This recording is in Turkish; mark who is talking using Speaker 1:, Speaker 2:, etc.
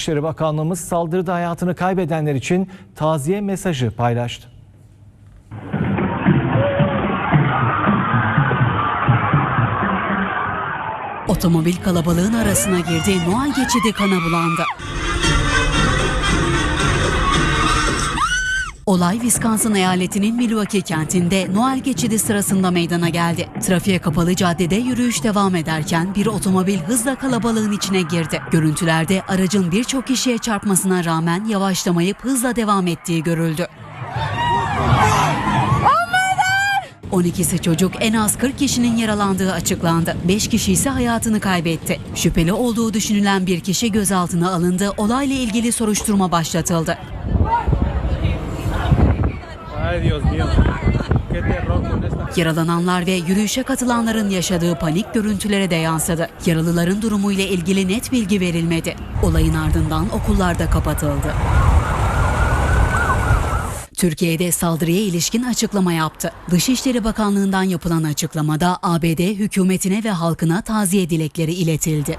Speaker 1: İçişleri Bakanlığımız saldırıda hayatını kaybedenler için taziye mesajı paylaştı.
Speaker 2: Otomobil kalabalığın arasına girdi, Noel geçidi kana bulandı. Olay Wisconsin eyaletinin Milwaukee kentinde Noel geçidi sırasında meydana geldi. Trafiğe kapalı caddede yürüyüş devam ederken bir otomobil hızla kalabalığın içine girdi. Görüntülerde aracın birçok kişiye çarpmasına rağmen yavaşlamayıp hızla devam ettiği görüldü. 12'si çocuk en az 40 kişinin yaralandığı açıklandı. 5 kişi ise hayatını kaybetti. Şüpheli olduğu düşünülen bir kişi gözaltına alındı. Olayla ilgili soruşturma başlatıldı. Yaralananlar ve yürüyüşe katılanların yaşadığı panik görüntülere de yansıdı. Yaralıların durumuyla ilgili net bilgi verilmedi. Olayın ardından okullar da kapatıldı. Türkiye'de saldırıya ilişkin açıklama yaptı. Dışişleri Bakanlığı'ndan yapılan açıklamada ABD hükümetine ve halkına taziye dilekleri iletildi.